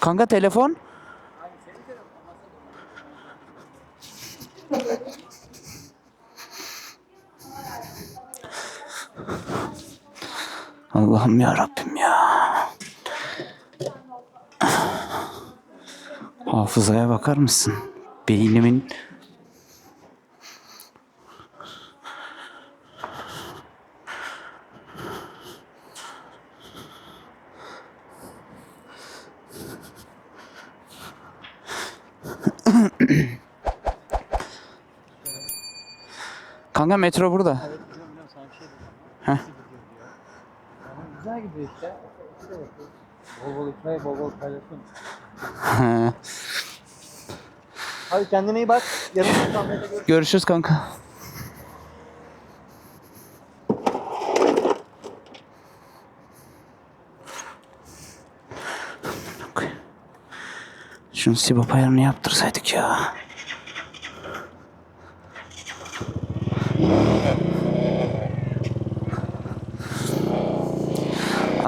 Kanka telefon? Allah'ım ya Rabbim ya. Hafızaya bakar mısın? Beynimin Kanka metro burada. Evet biliyorum biliyorum sana bir şey diyeceğim. Heh. Nasıl gidiyor diyor. Ama güzel gidiyor işte. Bol bol hikaye bol bol paylaşım. Hadi kendine iyi bak. Yarın Sultanbeyli'de görüşürüz. Görüşürüz kanka. Şunu Sibop ayarını yaptırsaydık ya.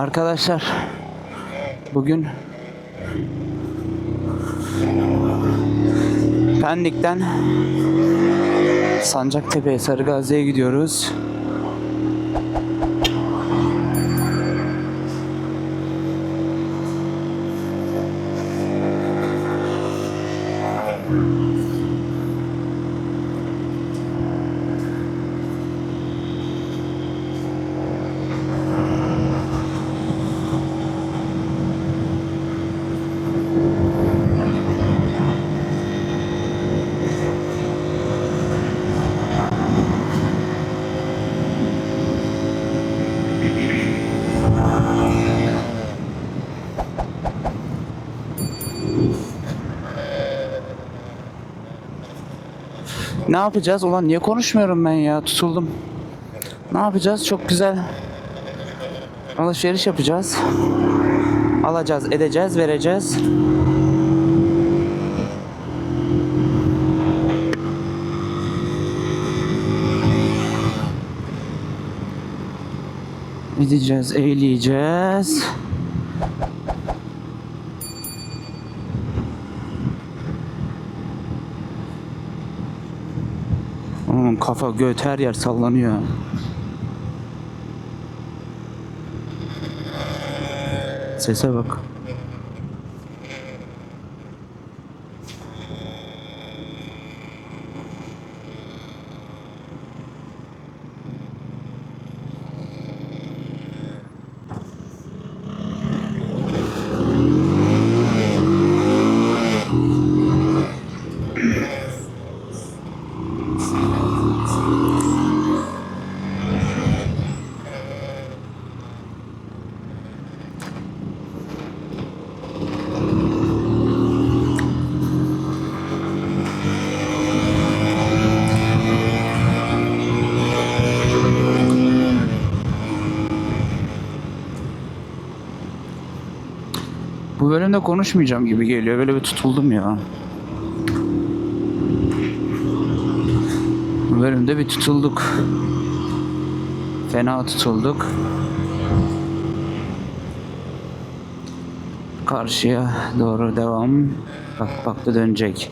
Arkadaşlar bugün Pendik'ten Sancaktepe'ye Sarıgazi'ye gidiyoruz. Ne yapacağız? Ulan niye konuşmuyorum ben ya? Tutuldum. Ne yapacağız? Çok güzel. Alışveriş yapacağız. Alacağız, edeceğiz, vereceğiz. Edeceğiz, eğleyeceğiz. Oğlum kafa göt her yer sallanıyor. Sese bak. Bölümde konuşmayacağım gibi geliyor. Böyle bir tutuldum ya. Bu bölümde bir tutulduk. Fena tutulduk. Karşıya doğru devam. Bak bak da dönecek.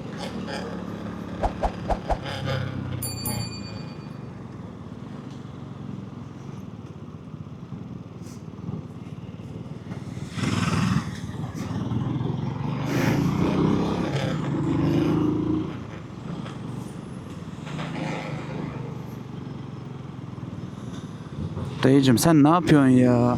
Dayıcım sen ne yapıyorsun ya?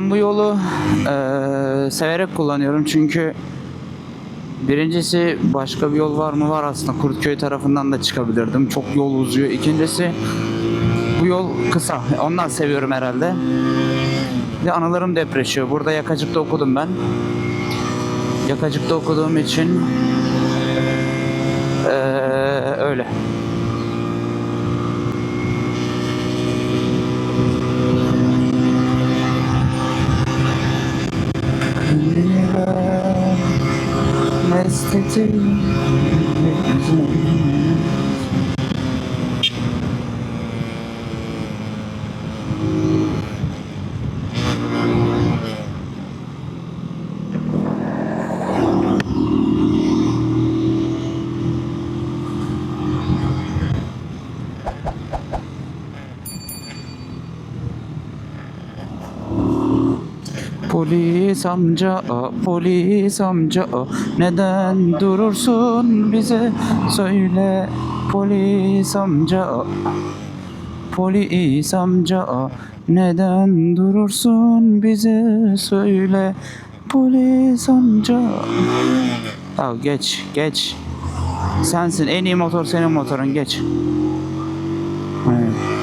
Ben bu yolu eee, severek kullanıyorum çünkü birincisi başka bir yol var mı var aslında Kurtköy tarafından da çıkabilirdim. Çok yol uzuyor. İkincisi bu yol kısa. Ondan seviyorum herhalde. De anılarım depreşiyor. Burada Yakacık'ta okudum ben. Yakacık'ta okuduğum için eee, öyle. 在这里 Polis amca, polis amca, neden durursun bize söyle polis amca, polis amca, neden durursun bize söyle polis amca. Ya geç, geç. Sensin en iyi motor senin motorun geç. Evet.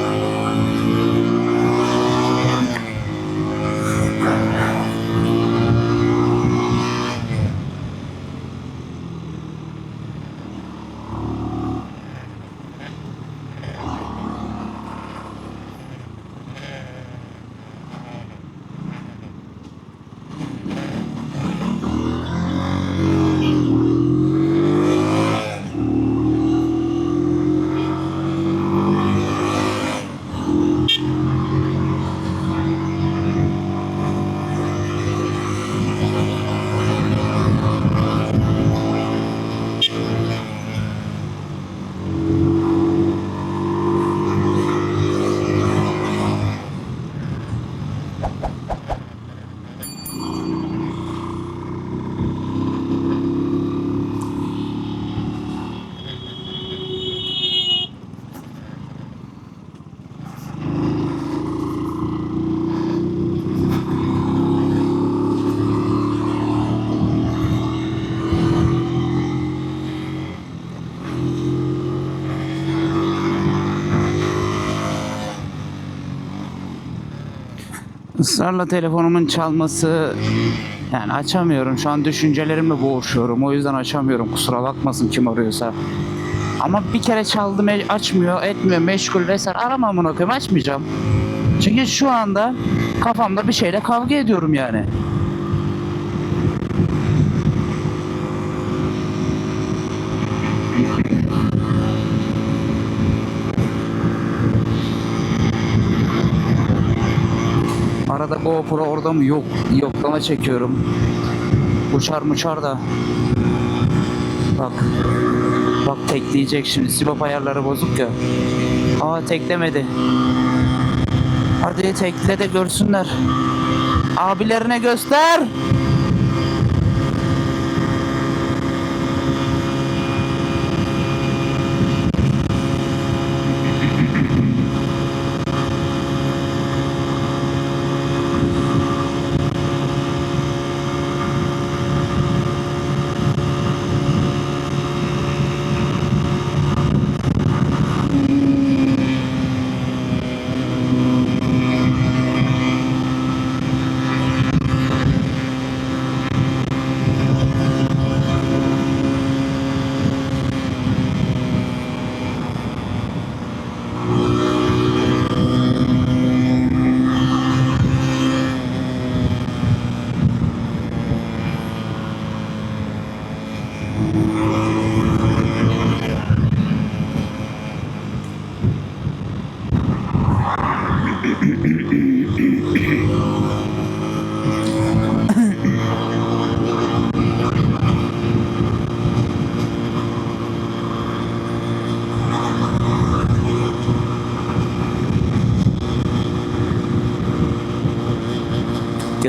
Israrla telefonumun çalması yani açamıyorum. Şu an düşüncelerimle boğuşuyorum. O yüzden açamıyorum. Kusura bakmasın kim arıyorsa. Ama bir kere çaldı me- açmıyor, etmiyor, meşgul vesaire. Arama amına koyayım açmayacağım. Çünkü şu anda kafamda bir şeyle kavga ediyorum yani. Arada GoPro orada mı? Yok. Yoklama çekiyorum. Uçar muçar da. Bak. Bak tekleyecek şimdi. Sibop ayarları bozuk ya. Aa teklemedi. Hadi tekle de görsünler. Abilerine göster.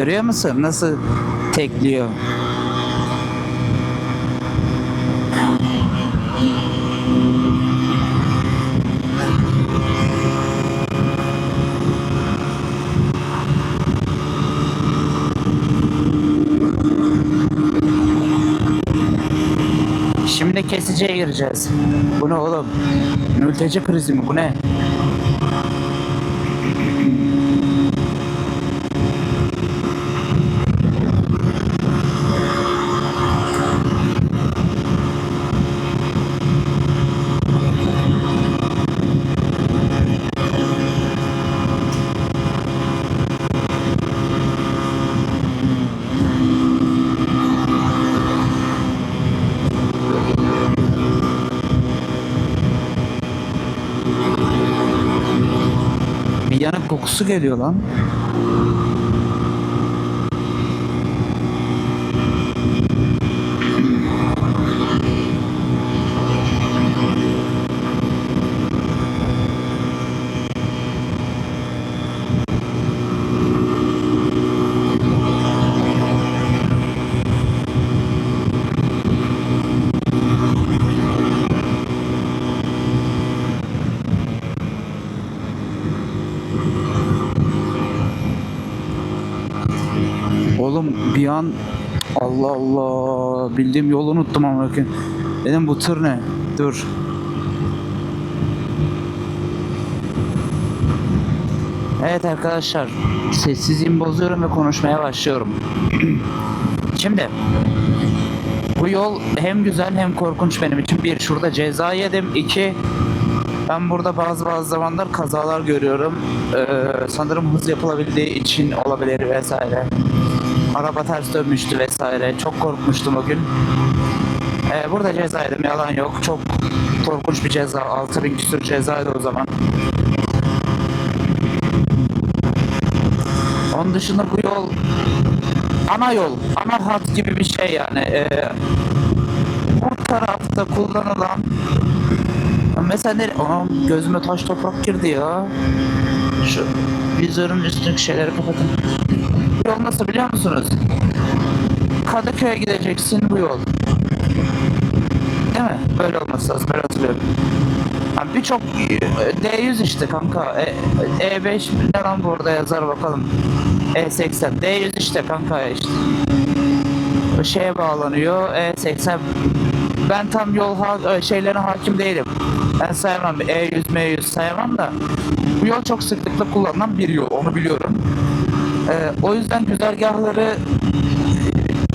Görüyor musun nasıl tekliyor? Şimdi kesiciye gireceğiz. Bu ne oğlum? Mülteci krizi mi? Bu ne? Kokusu geliyor lan. Oğlum bir an Allah Allah bildiğim yolu unuttum ama. Dedim bu tır ne? Dur. Evet arkadaşlar sessizliğimi bozuyorum ve konuşmaya başlıyorum. Şimdi bu yol hem güzel hem korkunç benim için. Bir şurada ceza yedim. İki ben burada bazı bazı zamanlar kazalar görüyorum. Ee, sanırım hız yapılabildiği için olabilir vesaire. Araba ters dönmüştü vesaire. Çok korkmuştum o gün. Ee, burada ceza yedim yalan yok. Çok korkunç bir ceza. 6000 küsur cezaydı o zaman. Onun dışında bu yol ana yol, ana hat gibi bir şey yani. Ee, bu tarafta kullanılan Mesela ne? Anam gözüme taş toprak girdi ya. Şu vizörün üstündeki şeyleri kapatın. Yol nasıl biliyor musunuz? Kadıköy'e gideceksin bu yol. Değil mi? Böyle olması lazım. Ben hatırlıyorum. Ha, Birçok e, D100 işte kanka. E, E5 ne lan burada yazar bakalım. E80. D100 işte kanka işte. Şeye bağlanıyor. E80 ben tam yol ha- e, şeylerine hakim değilim. Ben sayamam. E100, M100 sayamam da. Bu yol çok sıklıkla kullanılan bir yol. Onu biliyorum. Ee, o yüzden güzergahları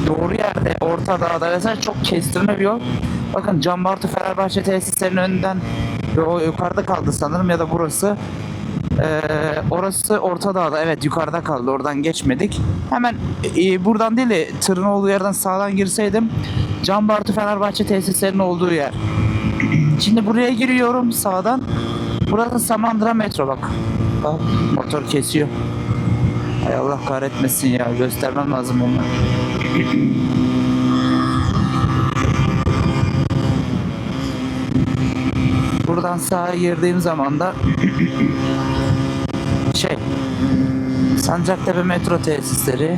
doğru yerde, orta dağda vesaire çok kestirme bir yol. Bakın Canbartu Fenerbahçe tesislerinin önünden ve o yukarıda kaldı sanırım ya da burası. Ee, orası orta dağda evet yukarıda kaldı oradan geçmedik. Hemen e, buradan değil de tırın olduğu yerden sağdan girseydim Canbartu Fenerbahçe tesislerinin olduğu yer. Şimdi buraya giriyorum sağdan. Burası Samandıra metro bak. Bak motor kesiyor. Hay Allah kahretmesin ya göstermem lazım onu. Buradan sağa girdiğim zaman da şey Sancaktepe metro tesisleri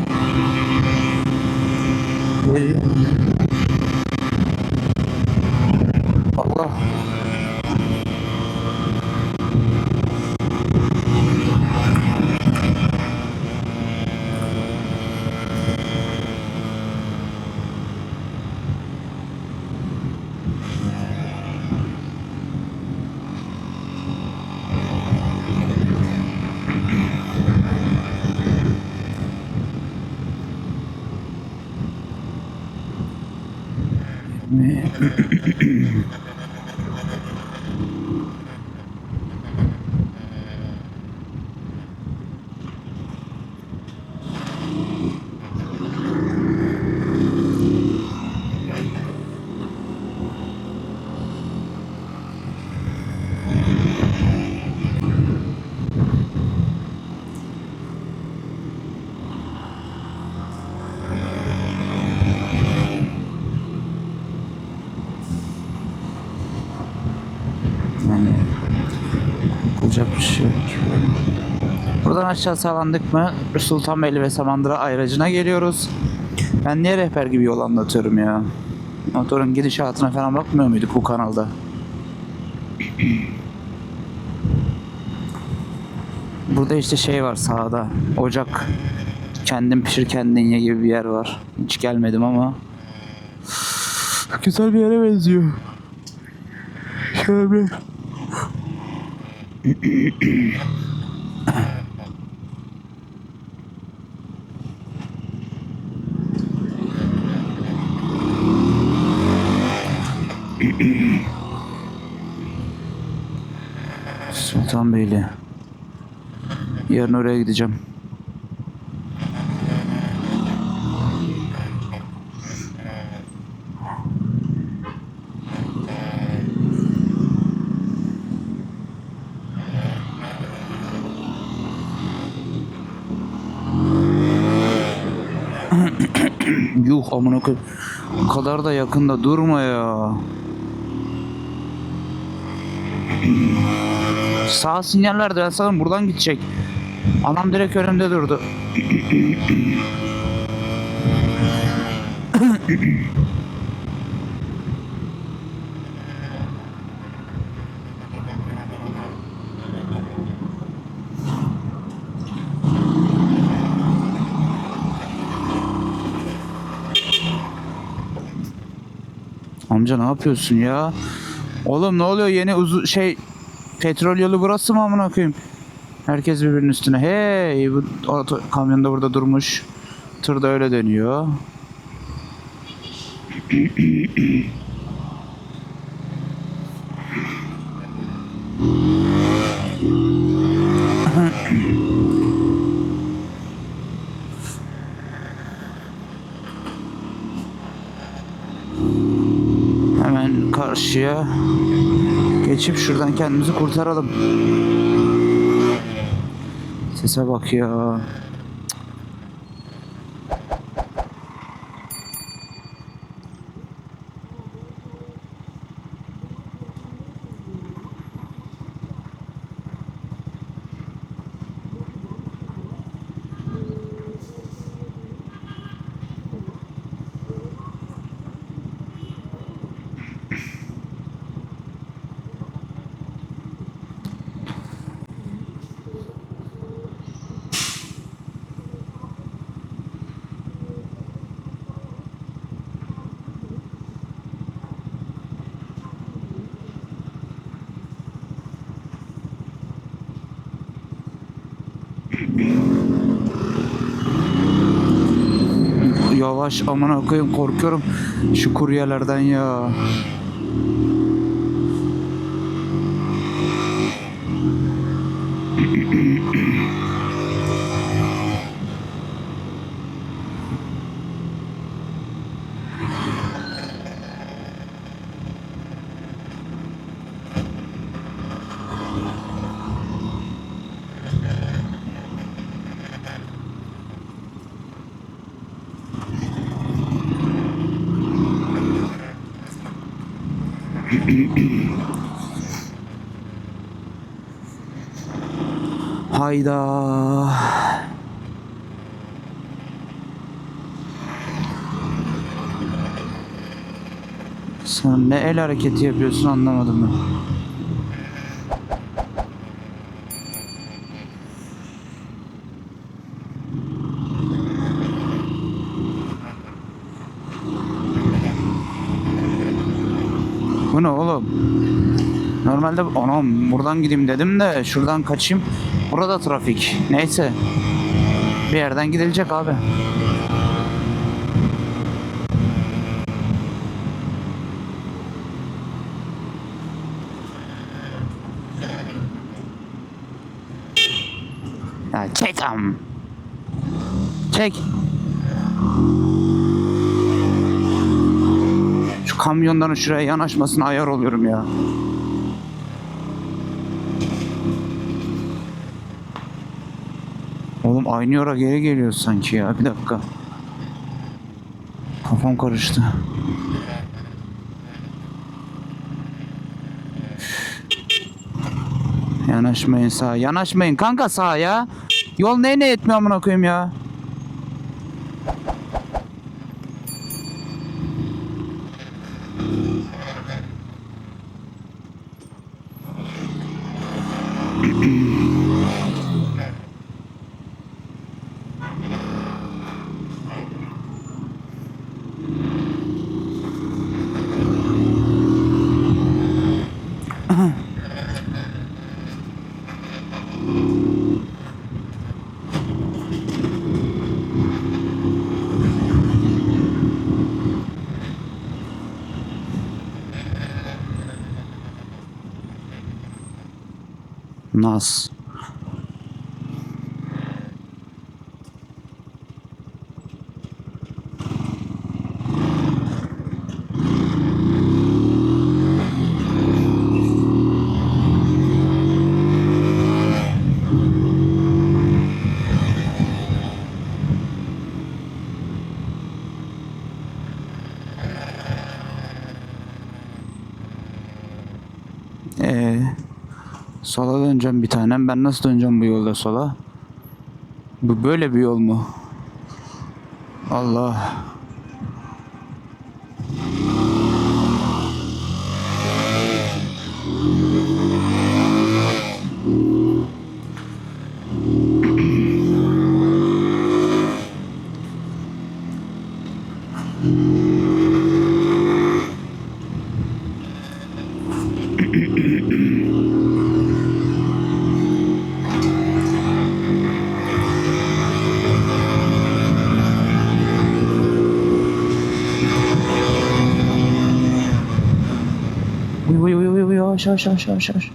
Buradan aşağı sağlandık mı Sultanbeyli ve Samandıra ayracına geliyoruz. Ben niye rehber gibi yol anlatıyorum ya? Motorun gidişatına falan bakmıyor muyduk bu kanalda? Burada işte şey var sağda. Ocak. Kendin pişir kendin ye gibi bir yer var. Hiç gelmedim ama. Güzel bir yere benziyor. Şöyle bir... Sultanbeyli. Yarın oraya gideceğim. Yuh amına koy. O kadar da yakında durma ya. Sağ sinyal verdi ben sanırım buradan gidecek. Adam direkt önümde durdu. Amca ne yapıyorsun ya? Oğlum ne oluyor yeni uzun şey petrol yolu burası mı amına koyayım? Herkes birbirinin üstüne. Hey bu oto, kamyon da burada durmuş. Tır da öyle dönüyor. Hemen karşıya geçip şuradan kendimizi kurtaralım. Sese bak ya. Yavaş amına koyayım korkuyorum şu kuryelerden ya. Hayda. Sen ne el hareketi yapıyorsun anlamadım ben. Bu ne oğlum? Normalde anam buradan gideyim dedim de şuradan kaçayım. Burada trafik. Neyse. Bir yerden gidilecek abi. Ya çek am. Çek. Kamyonların şuraya yanaşmasına ayar oluyorum ya. Oğlum aynı yora geri geliyor sanki ya. Bir dakika. Kafam karıştı. Yanaşmayın sağa. Yanaşmayın kanka sağa ya. Yol ne ne etmiyor amına koyayım ya. нас tanem. Ben nasıl döneceğim bu yolda sola? Bu böyle bir yol mu? Allah. Yavaş yavaş yavaş yavaş.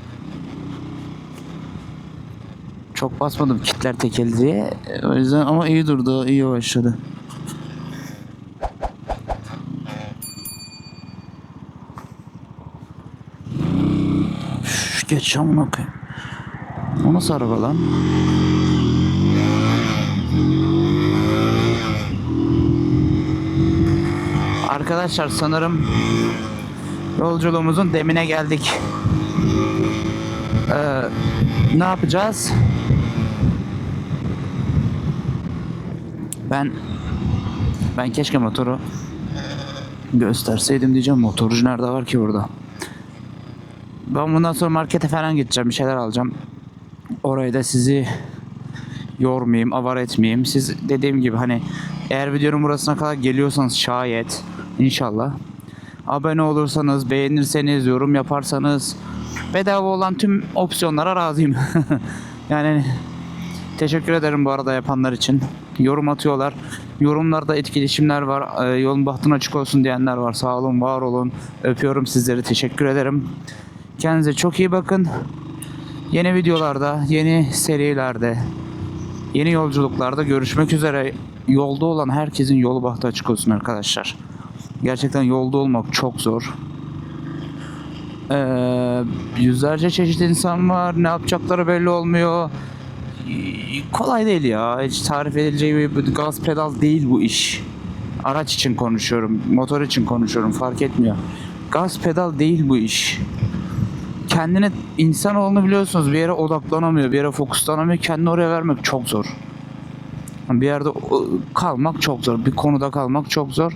Çok basmadım kitler tekel diye. O yüzden ama iyi durdu, iyi başladı. Üf, geç amına koyayım. O nasıl araba lan? Arkadaşlar sanırım Yolculuğumuzun demine geldik. Ee, ne yapacağız? Ben ben keşke motoru gösterseydim diyeceğim. Motorcu nerede var ki burada? Ben bundan sonra markete falan gideceğim. Bir şeyler alacağım. Orayı da sizi yormayayım, avar etmeyeyim. Siz dediğim gibi hani eğer videonun burasına kadar geliyorsanız şayet inşallah abone olursanız, beğenirseniz, yorum yaparsanız bedava olan tüm opsiyonlara razıyım. yani teşekkür ederim bu arada yapanlar için. Yorum atıyorlar. Yorumlarda etkileşimler var. Ee, yolun bahtın açık olsun diyenler var. Sağ olun, var olun. Öpüyorum sizleri. Teşekkür ederim. Kendinize çok iyi bakın. Yeni videolarda, yeni serilerde, yeni yolculuklarda görüşmek üzere. Yolda olan herkesin yolu bahtı açık olsun arkadaşlar. Gerçekten yolda olmak çok zor. Ee, yüzlerce çeşit insan var. Ne yapacakları belli olmuyor. Kolay değil ya. Hiç tarif edileceği bir gaz pedal değil bu iş. Araç için konuşuyorum. Motor için konuşuyorum. Fark etmiyor. Gaz pedal değil bu iş. Kendine insanoğlunu biliyorsunuz bir yere odaklanamıyor, bir yere fokuslanamıyor. Kendini oraya vermek çok zor. Bir yerde kalmak çok zor. Bir konuda kalmak çok zor.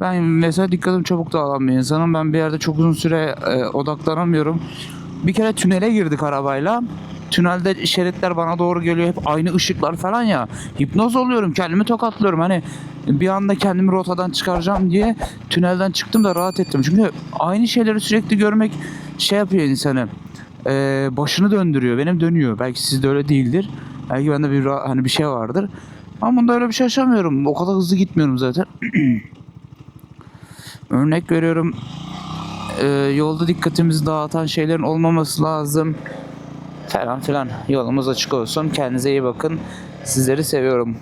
Ben mesela dikkatim çabuk dağılan bir insanım. Ben bir yerde çok uzun süre e, odaklanamıyorum. Bir kere tünele girdik arabayla. Tünelde şeritler bana doğru geliyor. Hep aynı ışıklar falan ya. Hipnoz oluyorum. Kendimi tokatlıyorum. Hani bir anda kendimi rotadan çıkaracağım diye tünelden çıktım da rahat ettim. Çünkü aynı şeyleri sürekli görmek şey yapıyor insanı. E, başını döndürüyor. Benim dönüyor. Belki sizde öyle değildir. Belki bende bir hani bir şey vardır. Ama bunda öyle bir şey yaşamıyorum. O kadar hızlı gitmiyorum zaten. Örnek veriyorum. e, yolda dikkatimizi dağıtan şeylerin olmaması lazım. Falan filan. Yolumuz açık olsun. Kendinize iyi bakın. Sizleri seviyorum.